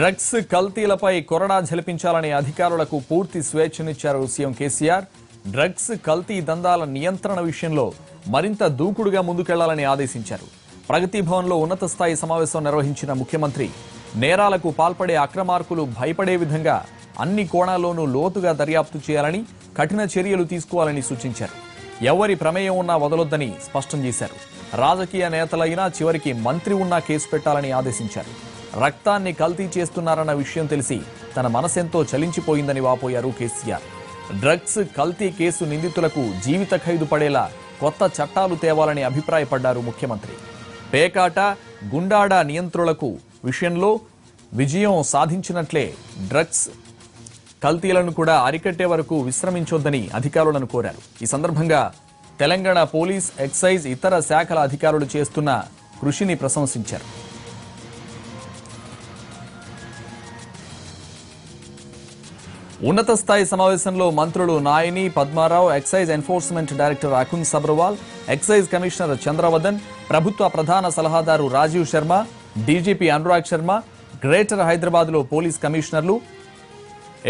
Drugs కల్తీలపై కొరడా జలిపించాలని అధికారులకు పూర్తి స్వేచ్ఛనిచ్చారు సీఎం కేసీఆర్. డ్రగ్స్ కల్తీ దందాల నియంత్రణ విషయంలో మరింత దూకుడుగా ముందుకెళ్ళాలని ఆదేశించారు. ప్రగతి భవన్లో ఉన్నత స్థాయి సమావేశం నిర్వహించిన ముఖ్యమంత్రి నేరాలకు పాల్పడే అక్రమార్కులు భయపడే విధంగా అన్ని కోణాల్లోనూ లోతుగా దర్యాప్తు చేయాలని కఠిన చర్యలు తీసుకోవాలని సూచించారు. ఎవరి ప్రమేయం ఉన్నా వదలొద్దని స్పష్టం చేశారు. రాజకీయ నేతలైనా చివరికి మంత్రి ఉన్నా కేసు పెట్టాలని ఆదేశించారు. రక్తాన్ని కల్తీ చేస్తున్నారన్న విషయం తెలిసి తన మనసెంతో చలించిపోయిందని వాపోయారు కేసీఆర్. డ్రగ్స్ కల్తీ కేసు నిందితులకు జీవిత ఖైదు పడేలా కొత్త చట్టాలు తేవాలని అభిప్రాయపడ్డారు ముఖ్యమంత్రి. పేకాట గుండాడ నియంత్రులకు విషయంలో విజయం సాధించినట్లే డ్రగ్స్ కల్తీలను కూడా అరికట్టే వరకు విశ్రమించొద్దని అధికారులను కోరారు. ఈ సందర్భంగా తెలంగాణ పోలీస్ ఎక్సైజ్ ఇతర శాఖల అధికారులు చేస్తున్న కృషిని ప్రశంసించారు. ఉన్నత స్థాయి సమావేశంలో మంత్రులు Nayani Padmarao excise enforcement director Akun Sabharwal excise commissioner Chandravadan ప్రభుత్వ ప్రధాన సలహాదారు రాజీవ్ శర్మ డీజీపీ అనురాగ్ శర్మ గ్రేటర్ హైదరాబాద్లో పోలీస్ కమిషనర్లు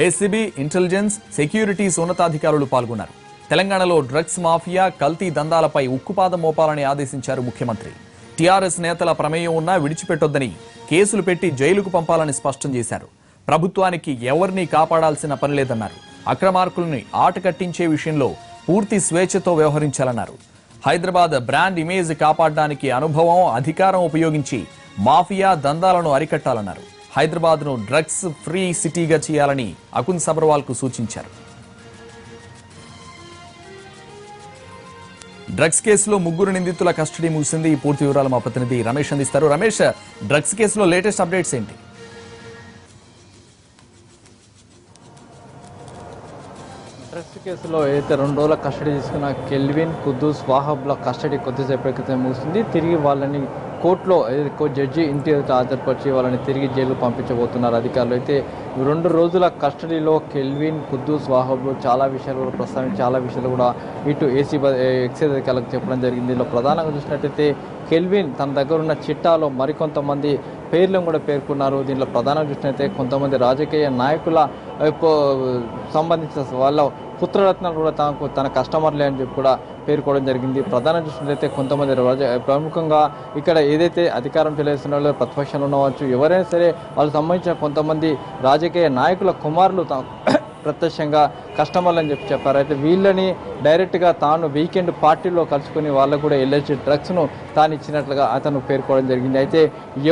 ఏసీబీ ఇంటెలిజెన్స్ సెక్యూరిటీస్ ఉన్నతాధికారులు పాల్గొన్నారు. తెలంగాణలో డ్రగ్స్ మాఫియా కల్తీ దందాలపై ఉక్కుపాదం మోపాలని ఆదేశించారు ముఖ్యమంత్రి. టీఆర్ఎస్ నేతల ప్రమేయం ఉన్నా విడిచిపెట్టొద్దని కేసులు పెట్టి జైలుకు పంపాలని స్పష్టం చేశారు. ప్రభుత్వానికి ఎవరిని కాపాడాల్సిన పని లేదన్నారు. అక్రమార్కుల్ని ఆట కట్టించే విషయంలో పూర్తి స్వేచ్ఛతో వ్యవహరించాలన్నారు. హైదరాబాద్ బ్రాండ్ ఇమేజ్ కాపాడడానికి అనుభవం అధికారం ఉపయోగించి మాఫియా దందాలను అరికట్టాలన్నారు. హైదరాబాద్ను డ్రగ్స్ ఫ్రీ సిటీగా చేయాలని అకున్ సబర్వాల్కు సూచించారు. డ్రగ్స్ కేసులో ముగ్గురు నిందితుల కస్టడీ ముగిసింది. ఈ పూర్తి వివరాలు మా ప్రతినిధి రమేష్ అందిస్తారు. రమేష్ డ్రగ్స్ కేసులో లేటెస్ట్ అప్డేట్స్ ఏంటి? డ్రగ్స్ కేసులో అయితే రెండు రోజుల కస్టడీ తీసుకున్న కెల్విన్ కుద్దూస్ వాహబ్ల కస్టడీ కొద్దిసేపటి క్రితం ముగిసింది తిరిగి వాళ్ళని కోర్టులో జడ్జి ఇంటి ఎదుట హాజరుపరిచి వాళ్ళని తిరిగి జైలు పంపించబోతున్నారు అధికారులు. అయితే రెండు రోజుల కస్టడీలో కెల్విన్ కుద్దూస్ వాహబ్లు చాలా విషయాలు కూడా ప్రస్తావించి చాలా విషయాలు కూడా ఇటు ఏసీ బ- ఎక్సైజ్ అధికారులకు చెప్పడం జరిగింది. దీనిలో ప్రధానంగా చూసినట్టయితే కెల్విన్ తన దగ్గర ఉన్న చిట్టాలో మరికొంతమంది పేర్లను కూడా పేర్కొన్నారు. దీంట్లో ప్రధానంగా చూసినట్టయితే కొంతమంది రాజకీయ నాయకుల సంబంధించిన వాళ్ళ పుత్రరత్నాలు కూడా తనకు తన కస్టమర్లే అని చెప్పి కూడా పేర్కోవడం జరిగింది. ప్రధాన చూసినట్లయితే కొంతమంది రాజ ప్రముఖంగా ఇక్కడ ఏదైతే అధికారం చెల్లిస్తున్న వాళ్ళు ప్రతిపక్షంలో ఉండవచ్చు ఎవరైనా సరే వాళ్ళకి సంబంధించిన కొంతమంది రాజకీయ నాయకుల కుమారులు ప్రత్యక్షంగా కస్టమర్లు అని చెప్పి చెప్పారు. అయితే వీళ్ళని డైరెక్ట్గా తాను వీకెండ్ పార్టీలో కలుసుకుని వాళ్ళకు కూడా ఎల్ఐసి డ్రగ్స్ను తాను ఇచ్చినట్లుగా అతను పేర్కోవడం జరిగింది. అయితే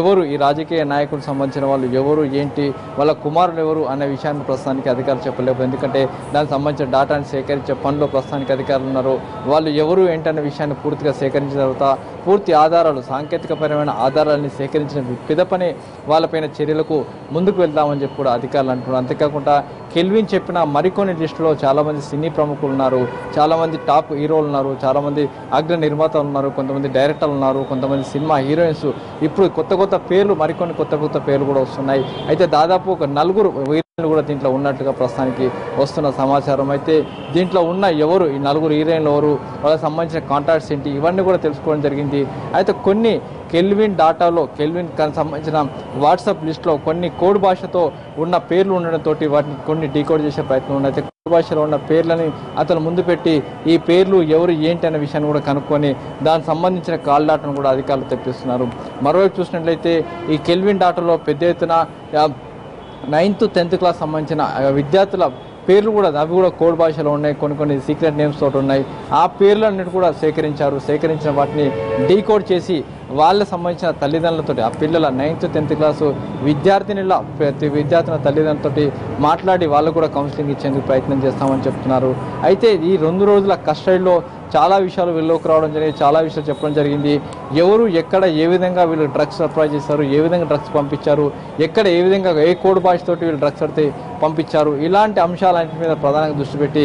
ఎవరు ఈ రాజకీయ నాయకులకు సంబంధించిన వాళ్ళు ఎవరు ఏంటి వాళ్ళ కుమారులు ఎవరు అనే విషయాన్ని ప్రస్తుతానికి అధికారులు చెప్పలేవు ఎందుకంటే దానికి సంబంధించిన డేటాను సేకరించే పనిలో ప్రస్తుతానికి అధికారులు ఉన్నారు. వాళ్ళు ఎవరు ఏంటనే విషయాన్ని పూర్తిగా సేకరించిన తర్వాత పూర్తి ఆధారాలు సాంకేతికపరమైన ఆధారాలని సేకరించిన పిదపనే వాళ్ళపైన చర్యలకు ముందుకు వెళ్దామని చెప్పి కూడా అధికారులు అంటున్నారు. అంతేకాకుండా కెల్విన్ చెప్పిన మరికొన్ని లిస్టులో చాలామంది సినీ ప్రముఖులు ఉన్నారు చాలామంది టాప్ హీరోలు ఉన్నారు చాలామంది అగ్ర నిర్మాతలు ఉన్నారు కొంతమంది డైరెక్టర్లు ఉన్నారు కొంతమంది సినిమా హీరోయిన్స్. ఇప్పుడు కొత్త కొత్త పేర్లు మరికొన్ని కొత్త కొత్త పేర్లు కూడా వస్తున్నాయి. అయితే దాదాపు ఒక నలుగురు హీరోయిన్లు కూడా దీంట్లో ఉన్నట్టుగా ప్రస్తుతానికి వస్తున్న సమాచారం. అయితే దీంట్లో ఉన్న ఎవరు ఈ నలుగురు హీరోయిన్లు ఎవరు వాళ్ళకి సంబంధించిన కాంటాక్ట్స్ ఏంటి ఇవన్నీ కూడా తెలుసుకోవడం జరిగింది. అయితే కొన్ని కెల్విన్ డాటాలో కెల్విన్ సంబంధించిన వాట్సాప్ లిస్ట్లో కొన్ని కోడ్ భాషతో ఉన్న పేర్లు ఉండడంతో వాటిని కొన్ని డీకోడ్ చేసే ప్రయత్నం అయితే భాషలో ఉన్న పేర్లని అతను ముందు పెట్టి ఈ పేర్లు ఎవరు ఏంటి అనే విషయాన్ని కూడా కనుక్కొని దానికి సంబంధించిన కాల్ డాటాను కూడా అధికారులు తెప్పిస్తున్నారు. మరోవైపు చూసినట్లయితే ఈ కెల్విన్ డాటాలో పెద్ద ఎత్తున నైన్త్ టెన్త్ క్లాస్ సంబంధించిన విద్యార్థుల పేర్లు కూడా అవి కూడా కోడ్ భాషలో ఉన్నాయి కొన్ని కొన్ని సీక్రెట్ నేమ్స్ తోటి ఉన్నాయి. ఆ పేర్లన్నిటి కూడా సేకరించారు సేకరించిన వాటిని డీకోడ్ చేసి వాళ్ళకి సంబంధించిన తల్లిదండ్రులతో ఆ పిల్లల నైన్త్ టెన్త్ క్లాసు విద్యార్థినిల ప్రతి విద్యార్థిని తల్లిదండ్రులతో మాట్లాడి వాళ్ళు కూడా కౌన్సిలింగ్ ఇచ్చేందుకు ప్రయత్నం చేస్తామని చెప్తున్నారు. అయితే ఈ రెండు రోజుల కస్టడీలో చాలా విషయాలు వెళ్ళోకి రావడం జరిగింది చాలా విషయాలు చెప్పడం జరిగింది. ఎవరు ఎక్కడ ఏ విధంగా వీళ్ళు డ్రగ్స్ సప్లై చేశారు ఏ విధంగా డ్రగ్స్ పంపించారు ఎక్కడ ఏ విధంగా ఏ కోడ్ భాషతోటి వీళ్ళు డ్రగ్స్ అయితే పంపించారు ఇలాంటి అంశాలన్నింటి మీద ప్రధానంగా దృష్టి పెట్టి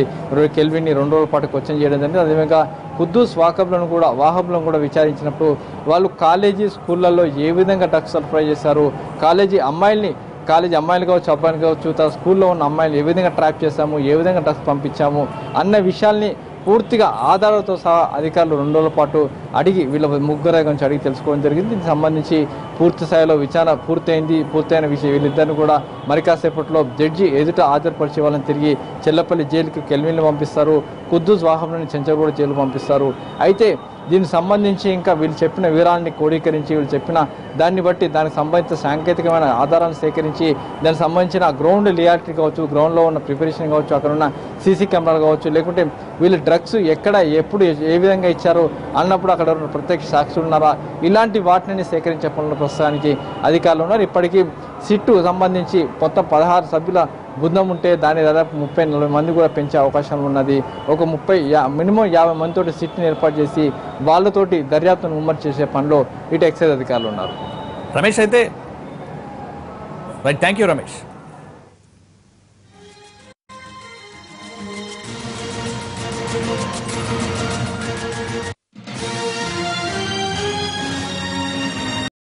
కెల్విన్ని రెండు రోజుల పాటు క్వశ్చన్ చేయడం జరిగింది. అదేవిధంగా కుద్దూస్ వాకబ్లను కూడా వాహబ్లను కూడా విచారించినప్పుడు వాళ్ళు కాలేజీ స్కూళ్ళల్లో ఏ విధంగా డ్రగ్స్ సప్లై చేశారు కాలేజీ అమ్మాయిల్ని కాలేజీ అమ్మాయిలు కావచ్చు అబ్బాయిలు కావచ్చు తన స్కూల్లో ఉన్న అమ్మాయిలు ఏ విధంగా ట్రాప్ చేశాము ఏ విధంగా డ్రగ్స్ పంపించాము అన్న విషయాల్ని పూర్తిగా ఆధారాలతో సహా అధికారులు రెండు రోజుల పాటు అడిగి వీళ్ళ ముగ్గురు గురించి అడిగి తెలుసుకోవడం జరిగింది. దీనికి సంబంధించి పూర్తి స్థాయిలో విచారణ పూర్తయింది. పూర్తయిన విషయం వీళ్ళిద్దరిని కూడా మరి కాసేపట్లో జడ్జి ఎదుట హాజరుపరిచే వాళ్ళని తిరిగి చెల్లపల్లి జైలుకి కెల్విన్లు పంపిస్తారు. కుద్దూజ్ వాహంలోని చెంచగూడ జైలు పంపిస్తారు. అయితే దీనికి సంబంధించి ఇంకా వీళ్ళు చెప్పిన వివరాలని క్రోడీకరించి వీళ్ళు చెప్పిన దాన్ని బట్టి దానికి సంబంధించిన సాంకేతికమైన ఆధారాలను సేకరించి దానికి సంబంధించిన గ్రౌండ్ లియాలిటీ కావచ్చు గ్రౌండ్లో ఉన్న ప్రిపరేషన్ కావచ్చు అక్కడ ఉన్న సీసీ కెమెరాలు కావచ్చు లేకుంటే వీళ్ళు డ్రగ్స్ ఎక్కడ ఎప్పుడు ఏ విధంగా ఇచ్చారు అన్నప్పుడు అక్కడ ఉన్న ప్రత్యక్ష సాక్షులు ఉన్నారా? ఇలాంటి వాటిని సేకరించే పనులు ప్రస్తుతానికి అధికారులు ఉన్నారు. ఇప్పటికీ సిట్టు సంబంధించి మొత్తం పదహారు సభ్యుల బృందం ఉంటే దాన్ని దాదాపు ముప్పై నలభై మంది కూడా పెంచే అవకాశం ఉన్నది. ఒక ముప్పై యా- మినిమం యాభై మందితోటి సిట్ని ఏర్పాటు చేసి వాళ్ళతోటి దర్యాప్తును ముమ్మడి చేసే పనిలో ఇటు ఎక్సైజ్ అధికారులు ఉన్నారు. రమేష్ అయితే రైట్ థ్యాంక్ యూ రమేష్.